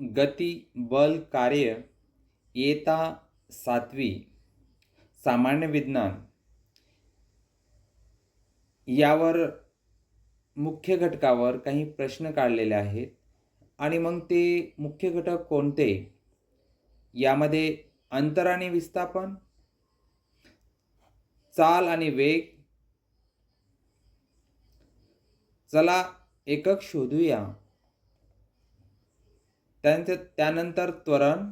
गती बल कार्य इयत्ता सातवी सामान्य विज्ञान. यावर मुख्य घटकावर काही प्रश्न काढलेले आहेत आणि मग ते मुख्य घटक कोणते? यामध्ये अंतर आणि विस्थापन चाल आणि वेग. चला एकक शोधूया. त्यांचे त्यानंतर त्वरण.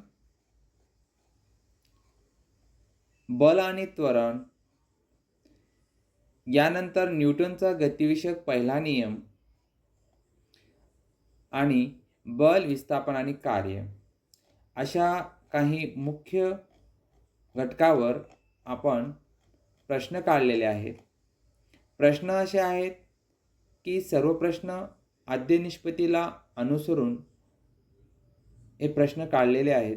बल आणि त्वरण. यानंतर न्यूटनचा गतिविषयक पहिला नियम. आणि बल विस्थापन आणि कार्य. अशा काही मुख्य घटकावर आपण प्रश्न काढलेले आहेत. प्रश्न असे आहेत की सर्व प्रश्न आद्यनिष्पत्तीला अनुसरून हे प्रश्न काढलेले आहेत.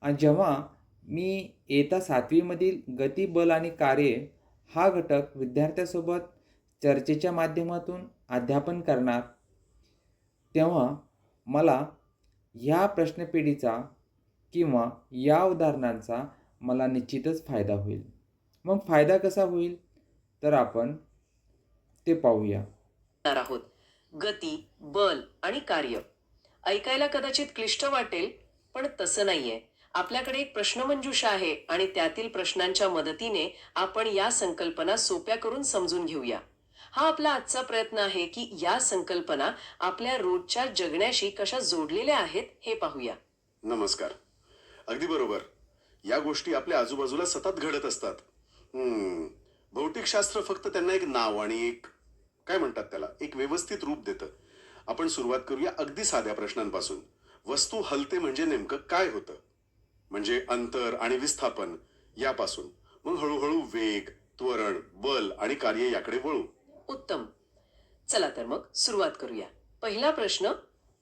आणि जेव्हा मी येता सातवीमधील गती बल आणि कार्य हा घटक विद्यार्थ्यासोबत चर्चेच्या माध्यमातून अध्यापन करणार तेव्हा मला ह्या प्रश्नपेढीचा किंवा या उदाहरणांचा मला निश्चितच फायदा होईल. मग फायदा कसा होईल? तर आपण ते पाहूया. आहोत. गती बल आणि कार्य. ऐकायला कदाचित क्लिष्ट वाटेल पण तसं नाहीये. आपल्याकडे एक प्रश्नमंजुषा आहे आणि त्यातील प्रश्नांच्या मदतीने आपण या संकल्पना सोप्या करून समजून घेऊया. हा आपला आजचा प्रयत्न आहे की या संकल्पना आपल्या रोजच्या जगण्याशी कशा जोडलेल्या आहेत हे पाहूया. नमस्कार. अगदी बरोबर. या गोष्टी आपल्या आजूबाजूला सतत घडत असतात. हम्म, भौतिकशास्त्र फक्त त्यांना एक नाव आणि एक काय म्हणतात त्याला एक व्यवस्थित रूप देतं. आपण सुरुवात करूया अगदी साध्या प्रश्नांपासून. वस्तू हलते म्हणजे नेमकं काय होतं? म्हणजे अंतर आणि विस्थापन यापासून. मग हळूहळू वेग त्वरण बल आणि कार्य याकडे वळू. उत्तम. चला तर मग सुरुवात करूया. पहिला प्रश्न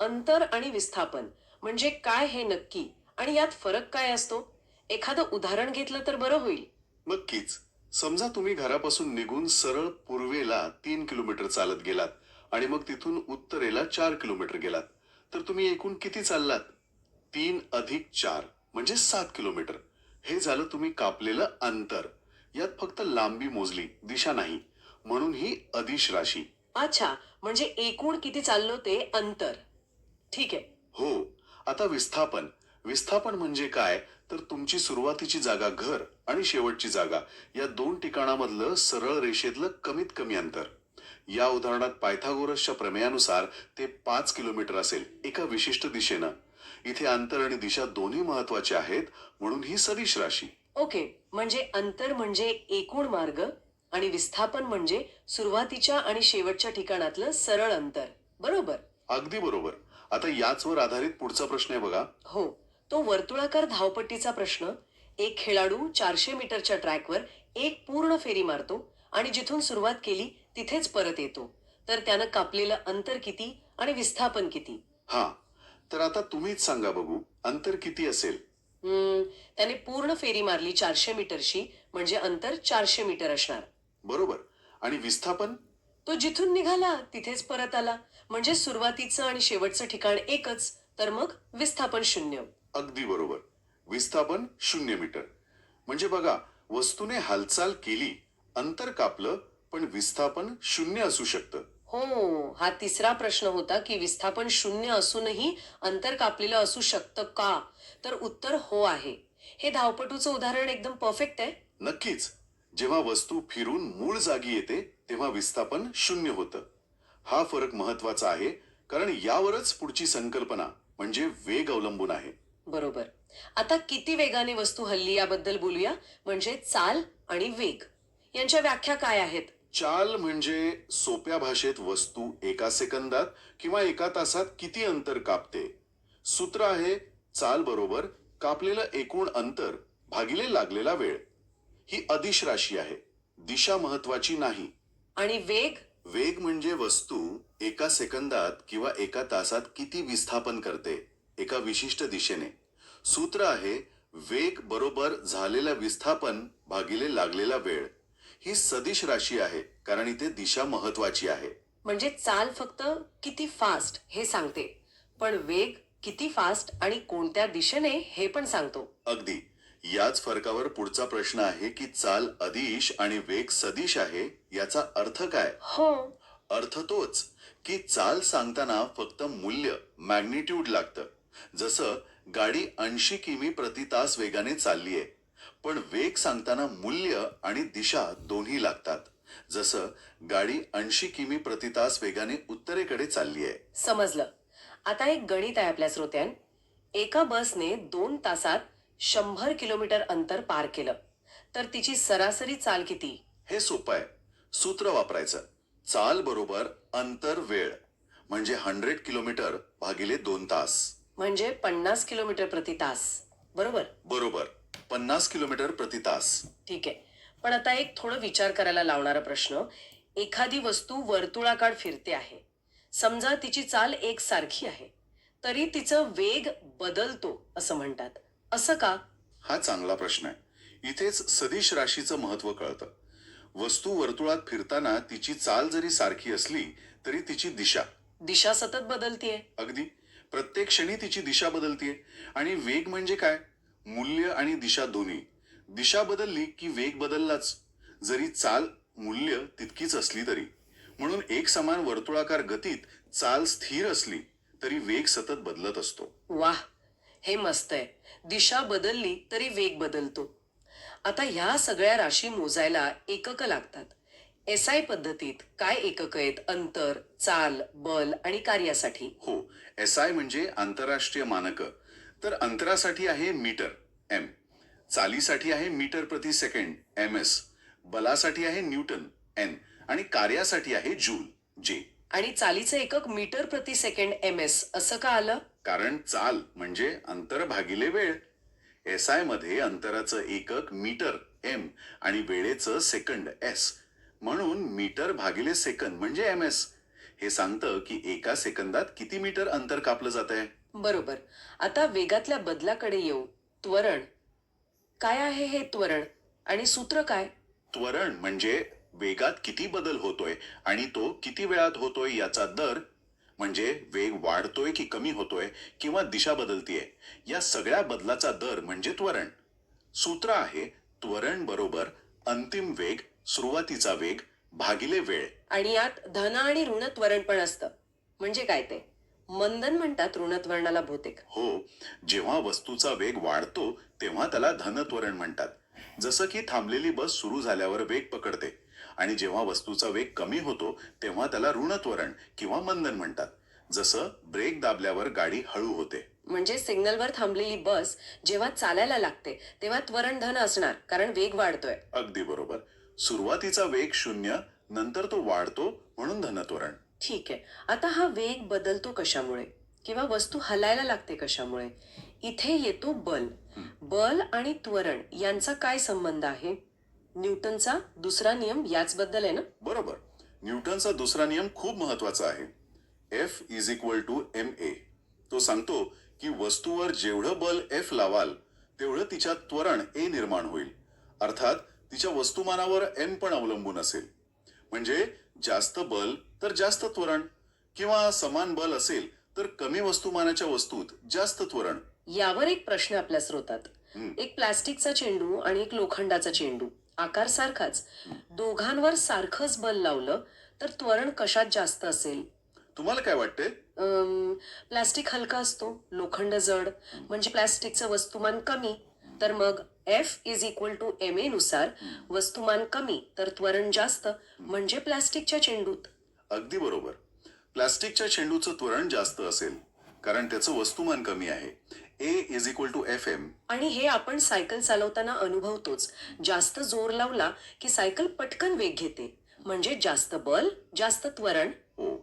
अंतर आणि विस्थापन म्हणजे काय हे नक्की आणि यात फरक काय असतो? एखादं उदाहरण घेतलं तर बरं होईल. नक्कीच. समजा तुम्ही घरापासून निघून सरळ पूर्वेला तीन किलोमीटर चालत गेलात. आणि मग तिथून उत्तरेला चार किलोमीटर गेलात. तर तुम्ही एकूण किती चाललात? तीन अधिक चार म्हणजे सात किलोमीटर. हे झालं तुम्ही कापलेलं अंतर. यात फक्त लांबी मोजली दिशा नाही. म्हणून ही अदिश राशी. अच्छा म्हणजे एकूण किती चाललो ते अंतर. ठीक आहे. हो आता विस्थापन. विस्थापन म्हणजे काय? तर तुमची सुरुवातीची जागा घर आणि शेवटची जागा. या दोन ठिकाणामधलं सरळ रेषेतलं कमीत कमी अंतर. या उदाहरणात पायथागोरसच्या प्रमेयानुसार ते पाच किलोमीटर असेल एका विशिष्ट दिशेनं. इथे अंतर आणि दिशा दोन्ही महत्त्वाचे आहेत म्हणून ही सदिश राशी. ओके म्हणजे अंतर म्हणजे एकूण मार्ग आणि विस्थापन म्हणजे सुरुवातीच्या आणि शेवटच्या ठिकाणातलं सरळ अंतर. बरोबर? अगदी बरोबर. आता याचवर आधारित पुढचा प्रश्न आहे बघा. हो तो वर्तुळाकार धावपट्टीचा प्रश्न. एक खेळाडू चारशे मीटरच्या ट्रॅकवर एक पूर्ण फेरी मारतो आणि जिथून सुरुवात केली तिथेच परत येतो. तर त्यानं कापलेलं अंतर किती आणि विस्थापन किती? हा तर आता तुम्हीच सांगा बघू अंतर किती असेल? हम्म, त्याने पूर्ण फेरी मारली चारशे मीटरची म्हणजे अंतर चारशे मीटर असणार. बरोबर. आणि विस्थापन? तो जिथून निघाला तिथेच परत आला. म्हणजे सुरुवातीचं आणि शेवटचं ठिकाण एकच तर मग विस्थापन शून्य. अगदी बरोबर. विस्थापन शून्य मीटर. म्हणजे बघा वस्तूने हालचाल केली अंतर कापलं पण विस्थापन शून्य असू शकतं. हो हा तिसरा प्रश्न होता की विस्थापन शून्य असूनही अंतर कापलेलं असू शकतं का? तर उत्तर हो आहे. हे धावपटूचं उदाहरण एकदम परफेक्ट आहे. नक्कीच. जेव्हा वस्तू फिरून मूळ जागी येते तेव्हा विस्थापन शून्य होतं. हा फरक महत्त्वाचा आहे कारण यावरच पुढची संकल्पना म्हणजे वेग अवलंबून आहे. बरोबर. आता किती वेगाने वस्तू हल्ली याबद्दल बोलूया म्हणजे चाल आणि वेग. यांच्या व्याख्या काय आहेत? चाल म्हणजे सोप्या भाषेत वस्तू एका सेकंदात किंवा एका तासात किती अंतर कापते? सूत्र आहे चाल बरोबर कापलेलं एकूण अंतर भागिले लागलेला वेळ. ही अदिश राशी आहे दिशा महत्वाची नाही. आणि वेग? वेग म्हणजे वस्तू एका सेकंदात किंवा एका तासात किती विस्थापन करते एका विशिष्ट दिशेने. सूत्र आहे वेग बरोबर झालेला विस्थापन भागिले लागलेला वेळ. ही सदिश राशी आहे कारण इथे दिशा महत्वाची आहे. म्हणजे चाल फक्त किती फास्ट हे सांगते पण वेग किती फास्ट आणि कोणत्या दिशेने हे पण सांगतो. अगदी. याच फरकावर पुढचा प्रश्न आहे की चाल अदिश आणि वेग सदिश आहे याचा अर्थ काय? हो. अर्थ तोच की चाल सांगताना फक्त मूल्य मॅग्निट्यूड लागतं. जसं गाडी ऐंशी किमी प्रति तास वेगाने चाललीये पण वेग सांगताना मूल्य आणि दिशा दोन्ही लागतात. जसं गाडी ऐंशी किमी प्रति तास वेगाने उत्तरेकडे चाललीये समजलं. आता एक गणित आहे आपल्या श्रोत्यां एका बसने दोन तासात शंभर किलोमीटर अंतर पार केलं. तर तिची सरासरी चाल किती? हे सोपं आहे. सूत्र वापरायचं. चाल बरोबर अंतर वेळ. म्हणजे हंड्रेड किलोमीटर भागिले दोन तास. म्हणजे पन्नास किलोमीटर प्रति तास. बरोबर? बरोबर. पन्नास किलोमीटर प्रति तास. ठीक आहे. पण आता एक थोडं विचार करायला लावणारा प्रश्न. एखादी वस्तू वर्तुळाकार फिरते आहे. समजा तिची चाल एकसारखी आहे. तरी तिचं वेग बदलतो असं म्हणतात. असं का? हा चांगला प्रश्न आहे. इथेच सदिश राशीचं महत्त्व कळतं. वस्तू वर्तुळात फिरताना तिची चाल जरी सारखी असली तरी तिची दिशा. दिशा सतत बदलतीये. अगदी. प्रत्येक क्षणी तिची दिशा बदलतीये. आणि वेग म्हणजे काय? मूल्य आणि दिशा दोन्ही. दिशा बदलली की वेग बदललाच. जरी चाल मूल्य तितकीच असली तरी. म्हणून एक समान वर्तुळाकार गतीत चाल स्थिर असली तरी वेग सतत बदलत असतो. वाह! हे मस्त आहे. दिशा बदलली तरी वेग बदलतो. आता ह्या सगळ्या राशी मोजायला एकक लागतात. एस आय पद्धतीत काय एकक आहेत? अंतर चाल बल आणि कार्यासाठी? हो. एस आय म्हणजे आंतरराष्ट्रीय मानक. तर अंतरासाठी आहे मीटर एम चालीसाठी आहे मीटर प्रति सेकंड एम एस बलासाठी आहे न्यूटन एन आणि कार्यासाठी आहे जूल जे आणि चालीचं एकक मीटर प्रति सेकंड एम एस असं का आलं? कारण चाल म्हणजे अंतर भागिले वेळ. एस आयमध्ये अंतराचं एकक मीटर एम आणि वेळेचं सेकंड एस म्हणून मीटर भागिले सेकंद म्हणजे एम एस हे सांगतं की एका सेकंदात किती मीटर अंतर कापलं जात आहे बरोबर. आता वेगातल्या बदलाकडे येऊ. त्वरण. काय आहे हे त्वरण? आणि सूत्र काय? त्वरण म्हणजे वेगात किती बदल होतोय आणि तो किती वेळात होतोय याचा दर म्हणजे वेग वाढतोय की कमी होतोय किंवा दिशा बदलतीये या सगळ्या बदलाचा दर म्हणजे त्वरण. सूत्र आहे त्वरण बरोबर अंतिम वेग सुरुवातीचा वेग भागिले वेळ. आणि यात धन आणि ऋण त्वरण पण असतं. म्हणजे काय ते? मंदन म्हणतात ऋणत्वरणाला बहुतेक. हो जेव्हा वस्तूचा वेग वाढतो तेव्हा त्याला धनत्वरण म्हणतात. जसं की थांबलेली बस सुरू झाल्यावर वेग पकडते आणि जेव्हा वस्तूचा वेग कमी होतो तेव्हा त्याला ऋणत्वरण किंवा मंदन म्हणतात. जसं ब्रेक दाबल्यावर गाडी हळू होते. म्हणजे सिग्नलवर थांबलेली बस जेव्हा चालायला लागते तेव्हा त्वरण धन असणार कारण वेग वाढतोय. अगदी बरोबर. सुरुवातीचा वेग शून्य नंतर तो वाढतो म्हणून धनत्वरण. ठीक आहे. आता हा वेग बदलतो कशामुळे? किंवा वस्तू हलायला लागते कशामुळे? इथे येतो बल. बल आणि त्वरण यांचा काय संबंध आहे? न्यूटनचा दुसरा नियम याचबद्दल आहे ना? बरोबर. न्यूटनचा दुसरा नियम खूप महत्त्वाचा आहे. F is equal to M A तो सांगतो की वस्तूवर जेवढं बल एफ लावाल तेवढं तिच्यात त्वरण ए निर्माण होईल. अर्थात तिच्या वस्तुमानावर एम पण अवलंबून असेल. म्हणजे जास्त बल तर जास्त त्वरण किंवा समान बल असेल तर कमी वस्तुमानाच्या वस्तूत जास्त त्वरण. यावर एक प्रश्न आपल्या स्रोतात. एक प्लास्टिकचा चेंडू आणि एक लोखंडाचा चेंडू आकार सारखाच. दोघांवर सारखंच बल लावलं तर त्वरण कशात जास्त असेल? तुम्हाला काय वाटते प्लास्टिक हलका असतो लोखंड जड. म्हणजे प्लास्टिकचं वस्तुमान कमी तर मग F is equal to M A नुसार वस्तुमान कमी तर त्वरण जास्त. म्हणजे प्लास्टिकच्या चेंडूत. अगदी बरोबर. प्लास्टिकच्या चेंडूचं त्वरण जास्त असेल कारण त्याचं वस्तुमान कमी आहे. A is equal to F M आणि हे आपण सायकल चालवताना अनुभवतोच. जास्त जोर लावला की सायकल पटकन वेग घेते. म्हणजे जास्त बल जास्त त्वरण. ओ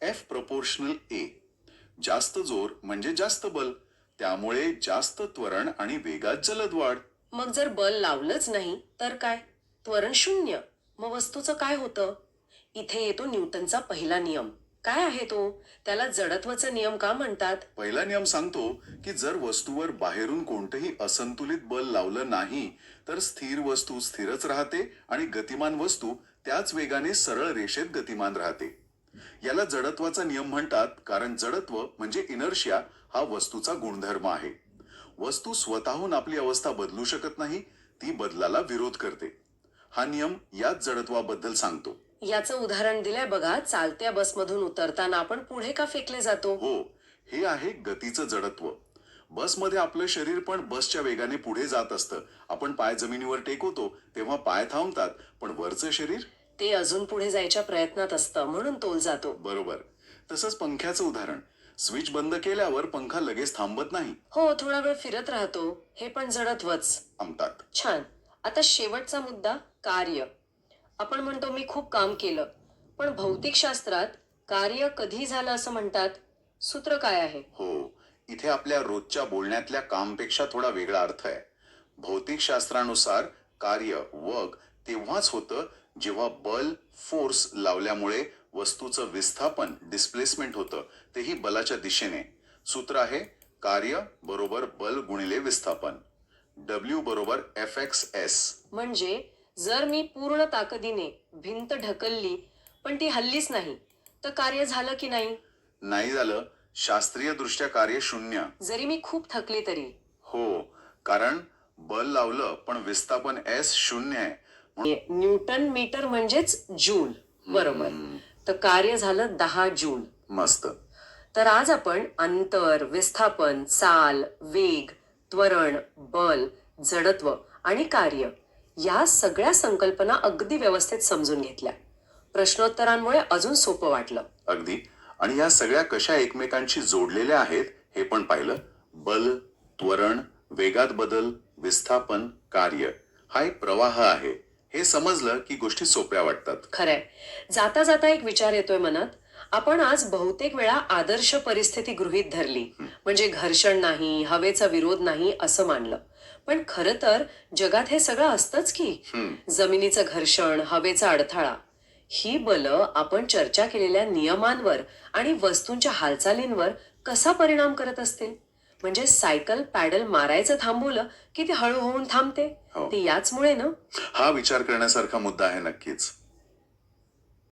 एफ प्रपोर्शनल ए जास्त जोर म्हणजे जास्त बल. त्यामुळे जास्त त्वरण आणि वेगात जलद वाढ. मग जर बल लावलंच नाही तर काय? त्वरण शून्य. मग वस्तूचं काय होतं? इथे येतो न्यूटनचा पहिला नियम. काय आहे तो? त्याला जडत्वाचा नियम का म्हणतात? पहिला नियम सांगतो की जर वस्तूवर बाहेरून कोणतंही असंतुलित बल लावलं नाही तर स्थिर वस्तू स्थिरच राहते आणि गतिमान वस्तू त्याच वेगाने सरळ रेषेत गतिमान राहते. याला जडत्वाचा नियम म्हणतात कारण जडत्व म्हणजे इनर्शिया हा वस्तूचा गुणधर्म आहे. वस्तू स्वतःहून आपली अवस्था बदलू शकत नाही ती बदलाला विरोध करते. हा नियम याच जडत्वाबद्दल सांगतो. याचं उदाहरण दिलंय बघा. चालत्या बसमधून उतरताना आपण पुढे का फेकले जातो? हो हे आहे गतीचं जडत्व. बसमध्ये आपलं शरीर पण बसच्या वेगाने पुढे जात असतं. आपण पाय जमिनीवर टेकवतो तेव्हा पाय थांबतात पण वरचं शरीर? ते अजून पुढे जायच्या प्रयत्नात असतं म्हणून तोल जातो. बरोबर. तसंच पंख्याचं उदाहरण. स्विच बंद केल्यावर पंखा लगेच थांबत नाही. हो थोडा वेळ फिरत राहतो. हे पण जडत्वच. थांबतात. छान. आता शेवटचा मुद्दा कार्य. आपण म्हणतो मी खूप काम केलं. पण भौतिकशास्त्रात कार्य कधी झालं असं म्हणतात? सूत्र काय आहे? हो इथे आपल्या रोजच्या बोलण्यातल्या कामपेक्षा थोडा वेगळा अर्थ आहे. भौतिकशास्त्रानुसार कार्य वर्क तेव्हाच होतं जेव्हा बल फोर्स लावल्यामुळे वस्तूचं विस्थापन डिस्प्लेसमेंट होतं. तेही बलाच्या दिशेने. सूत्र आहे कार्य बरोबर बल गुणिले विस्थापन. डब्ल्यू बरोबर एफ एक्स एस म्हणजे जर मी पूर्ण ताकदीने भिंत ढकलली पण ती हल्लीच नाही तर कार्य झालं की नाही? नाही झालं. शास्त्रीय दृष्ट्या कार्य शून्य. जरी मी खूप थकली तरी. हो कारण बल लावलं पण विस्थापन एस शून्य आहे. न्यूटन मीटर म्हणजेच जूल. बरोबर. तर कार्य झालं दहा जूल. मस्त. तर आज आपण अंतर विस्थापन चाल वेग त्वरण बल जडत्व आणि कार्य या सगळ्या संकल्पना अगदी व्यवस्थित समजून घेतल्या. प्रश्नोत्तरांमुळे अजून सोपं वाटलं. अगदी. आणि या सगळ्या कशा एकमेकांशी जोडलेल्या आहेत हे पण पाहिलं. बल त्वरण वेगात बदल विस्थापन कार्य. हा एक प्रवाह आहे. हे समजलं की गोष्टी सोप्या वाटतात. खरंय. जाता जाता एक विचार येतोय मनात. आपण आज बहुतेक वेळा आदर्श परिस्थिती गृहीत धरली. म्हणजे घर्षण नाही हवेचा विरोध नाही असं मानलं. पण खरं तर जगात हे सगळं असतंच की. जमिनीचं घर्षण हवेचा अडथळा. ही बलं आपण चर्चा केलेल्या नियमांवर आणि वस्तूंच्या हालचालींवर कसा परिणाम करत असतील? म्हणजे सायकल पॅडल मारायचं थांबवलं की ती हळू होऊन थांबते? हो. ते याचमुळे ना? हा विचार करण्यासारखा मुद्दा आहे नक्कीच.